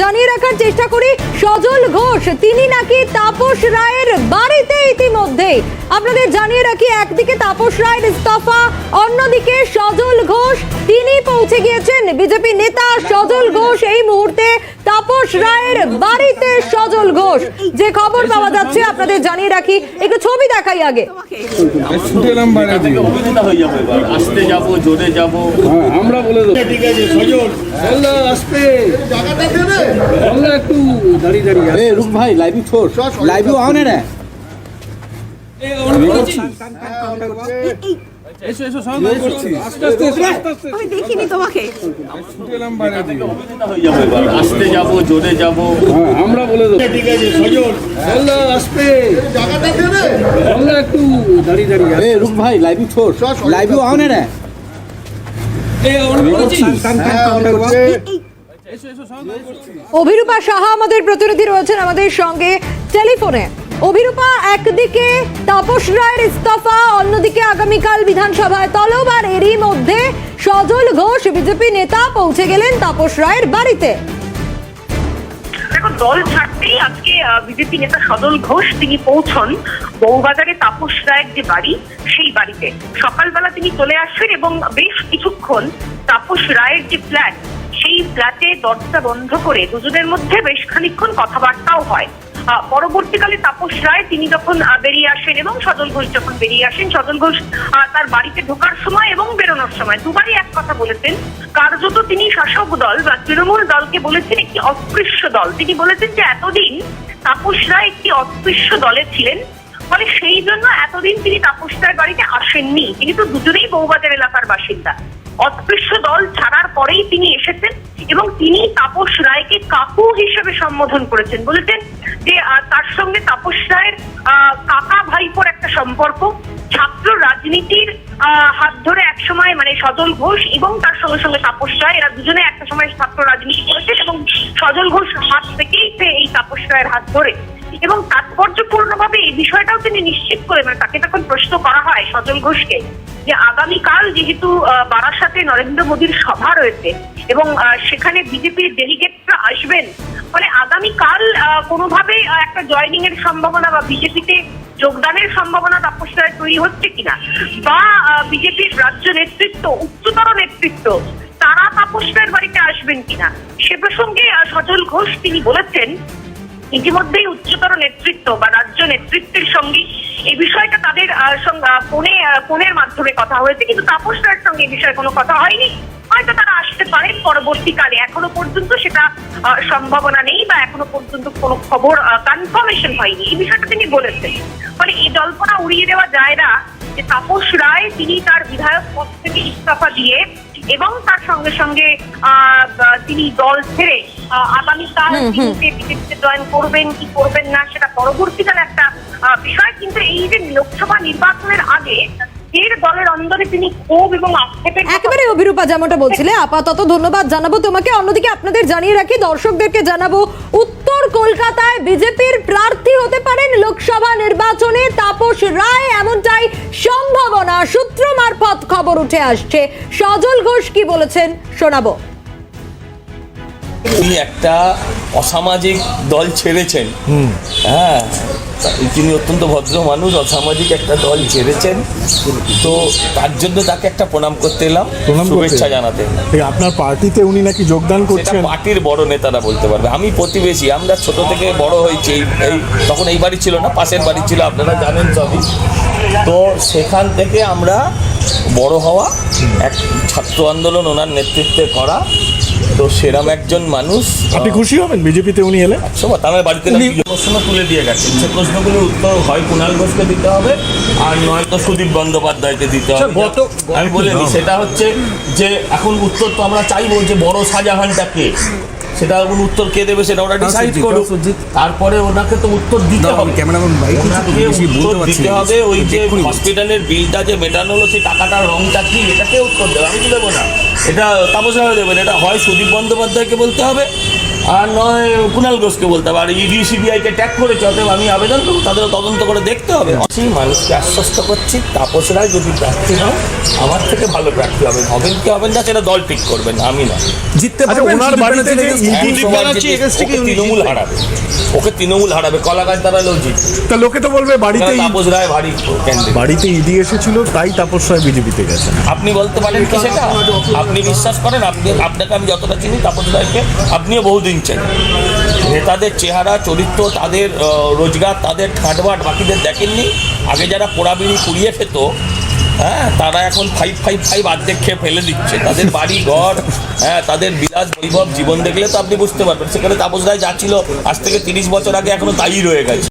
জানিয়ে রাখার চেষ্টা করি, সজল ঘোষ, তিনি নাকি তাপস রায়ের বাড়িতে ইতিমধ্যে। আপনাদের জানিয়ে রাখি, একদিকে তাপস রায়ের ইস্তফা, অন্যদিকে সজল ঘোষ, তিনি পৌঁছে গিয়েছেন। বিজেপি নেতা সজল ঘোষ এই মুহূর্তে তাপস রায়ের বাড়িতে সজল ঘোষ। যে খবর পাওয়া যাচ্ছে আপনাদের জানিয়ে রাখি একটু ছবি দেখাই আগে। আমরা এসো এসো আস্তে আস্তে আমি দেখিনি তোমাকে। যাব জোরে যাব। আমরা বলে ঠিক আছে সজল। আল্লাহ জায়গাটা একটু আরে রুক ভাই লাইভ লাইভ রে। এই অভিরূপা সাহা আমাদের প্রতিনিধি রয়েছেন আমাদের সঙ্গে টেলিফোনে। অভিরূপা, একদিকে তাপস রায়ের ইস্তফা, অন্যদিকে আগামীকাল বিধানসভায় তলব আর এরই মধ্যে সজল ঘোষ, বিজেপি নেতা, পৌঁছে গেলেন তাপস রায়ের বাড়িতে। দল ছাড়তেই আজকে বিজেপি নেতা সদল ঘোষ তিনি পৌঁছন বউবাজারে তাপস রায়ের যে বাড়ি, সেই বাড়িতে। সকালবেলা তিনি চলে আসেন এবং বেশ কিছুক্ষণ তাপস রায়ের যে ফ্ল্যাট, সেই ফ্ল্যাটে দরজা বন্ধ করে দুজনের মধ্যে বেশ খানিকক্ষণ কথাবার্তাও হয়। পরবর্তীকালে তাপস রায়, তিনি যখন বেরিয়ে আসেন এবং সজল ঘোষ যখন বেরিয়ে আসেন, সজল ঘোষ তার বাড়িতে ঢোকার সময় এবং বেরোনোর সময় দুবারই এক কথা বলেছেন। কার্যত তিনি শাসক দল বা তৃণমূল দলকে বলেছেন একটি অস্পৃশ্য দল। তিনি বলেছেন যে এতদিন তাপস রায় একটি অস্পৃশ্য দলে ছিলেন। ফলে সেই জন্য এতদিন তিনি তাপস রায়ের বাড়িতে আসেননি। তিনি তো দুজনেই বউবাজার এলাকার বাসিন্দা। অস্পৃশ্য দল ছাড়ার পরেই তিনি এসেছেন এবং তিনি তাপস রায়কে কাকু হিসেবে সম্বোধন করেছেন। বলেছেন যে তার সঙ্গে তাপস রায়ের কাকা ভাইপোর একটা সম্পর্ক। ছাত্র রাজনীতির হাত ধরে একসময় মানে সজল ঘোষ এবং তার সঙ্গে সঙ্গে তাপস রায়, এরা দুজনে একটা সময় ছাত্র রাজনীতি করেছেন এবং সজল ঘোষ হাত থেকেই এই তাপস রায়ের হাত ধরে। এবং তাৎপর্যপূর্ণভাবে এই বিষয়টাও তিনি নিশ্চিত করে মানে তাকে তখন প্রশ্ন করা হয় সজল ঘোষকে, যে আগামীকাল যেহেতু বারাসাতে নরেন্দ্র মোদীর সভা রয়েছে এবং সেখানে বিজেপির ডেলিগেটরা আসবেন, ফলে আগামীকাল কোনোভাবে একটা জয়নিং এর সম্ভাবনা বা বিজেপিতে যোগদানের সম্ভাবনা তাপস তৈরি হচ্ছে কিনা, বা বিজেপির রাজ্য নেতৃত্ব, উচ্চতর নেতৃত্ব, তারা তাপস বাড়িতে আসবেন কিনা, সে প্রসঙ্গে সজল ঘোষ তিনি বলেছেন ইতিমধ্যেই উচ্চতর নেতৃত্ব বা রাজ্য নেতৃত্বের সঙ্গে এই বিষয়টা তাদের ফোনে ফোনের মাধ্যমে কথা হয়েছে। কিন্তু তাপস রায়ের সঙ্গে এই বিষয়ে কোনো কথা হয়নি। হয়তো তারা আসতে পারেন পরবর্তীকালে। এখনও পর্যন্ত সেটা সম্ভাবনা নেই বা এখনও পর্যন্ত কোনো খবর কনফার্মেশন হয়নি। এই বিষয়টা তিনি বলেছেন। ফলে এই জল্পনা উড়িয়ে দেওয়া যায় না যে তাপস রায় তিনি তার বিধায়ক পদ থেকে ইস্তফা দিয়ে এবং তার সঙ্গে সঙ্গে তিনি দল ছেড়ে আগামীকাল বিজেপিতে জয়েন করবেন কি করবেন না সেটা পরবর্তীকালে একটা বিষয়। কিন্তু এই যে লোকসভা নির্বাচনের আগে দলের অন্দরে তিনি ক্ষোভ এবং একেবারে অভিরূপা যেমনটা বলছিলে। আপাতত ধন্যবাদ জানাব তোমাকে। অন্যদিকে আপনাদের জানিয়ে রাখি দর্শকদেরকে জানাব উত্তর কলকাতায় বিজেপির প্রার্থী হতে পারেন লোকসভা নির্বাচনে তাপস রায়। এমনটাই সম্ভাবনা। সূত্র মারফত খবর উঠে আসছে। সজল ঘোষ কি বলেছেন শোনাবো। তিনি একটা অসামাজিক দল ছেড়েছেন। হ্যাঁ তিনি অত্যন্ত ভদ্র মানুষ অসামাজিক একটা দল ছেড়েছেন। তো তার জন্য তাকে একটা প্রণাম করতে এলাম? শুভেচ্ছা জানাতে। আপনার পার্টিতে উনি নাকি যোগদান করছেন? পার্টির বড় নেতারা বলতে পারবে। আমি প্রতিবেশী আমরা ছোট থেকে বড় হয়েছি এই এই তখন এই বাড়ি ছিল না পাশের বাড়ি ছিল আপনারা জানেন সবই। তো সেখান থেকে আমরা বড় হওয়া এক ছাত্র আন্দোলন ওনার নেতৃত্বে করা তো সেরম একজন মানুষ আপনি খুশি হবেন? বিজেপিতে উনি এলে? শোভা তার বাড়িতে প্রশ্ন তুলে দিয়ে গেছেন সে প্রশ্নগুলোর উত্তর হয় কুণাল ঘোষকে দিতে হবে আর নয়তো সুদীপ বন্দ্যোপাধ্যায়কে দিতে হবে। আমি বলে দিই সেটা হচ্ছে যে এখন উত্তর তো আমরা চাইব যে বড় শাহজাহানটাকে সেটা এখন উত্তর কে দেবে সেটা ওরা ডিসাইড করুক। তারপরে ওনাকে তো উত্তর দিতে হবে। ওনাকে উত্তর দিতে হবে ওই যে হসপিটালের বিলটা যে মেটানো হলো সেই টাকাটার রংটা কি এটাকে উত্তর দেবে আমি তো দেবো না। এটা তাপস দেবেন এটা হয় সুদীপ বন্দ্যোপাধ্যায়কে বলতে হবে আর নয় কুণাল ঘোষকে বলতে হবে। আর ইডি সিবিআইকে ট্যাগ করেছে অতএব আমি আবেদন করব তাদের তদন্ত করে দেখতে হবে। সেই মানুষকে আশ্বস্ত করছি তাপস রায় যদি প্রার্থী হয় আমার থেকে ভালো প্রার্থী হবে হবেন কি হবেন না সেটা দল ঠিক করবেন আমি না জিততে আচ্ছা তৃণমূল হারাবে। ওকে তৃণমূল হারাবে কলাগাছ দাঁড়ালেও জিত তা লোকে তো বলবে বাড়িতে তাপস রায় ভারী ক্যান্ডিডেট বাড়িতে ইডি এসেছিল তাই তাপস রায় বিজেপিতে গেছে। আপনি বলতে পারেন কি সেটা? আপনি বিশ্বাস করেন আপনি আপনাকে আমি যতটা চিনি তাপস রায়কে আপনিও বহুদিন চেনেন নেতাদের চেহারা, চরিত্র, তাদের রোজগার, তাদের খাটবাট বাকিদের দেখেননি। আগে যারা পোড়াবিড়ি পুড়িয়ে খেত হ্যাঁ তারা এখন ফাইভ ফাইভ ফাইভ আর্ধেক খেয়ে ফেলে দিচ্ছে। তাদের বাড়ি, ঘর হ্যাঁ তাদের বিরাজ বৈভব, জীবন দেখলে তো আপনি বুঝতে পারবেন। সেখানে তাপস রায় যা ছিল, আজ থেকে তিরিশ বছর আগে এখনও তাই রয়ে গেছে।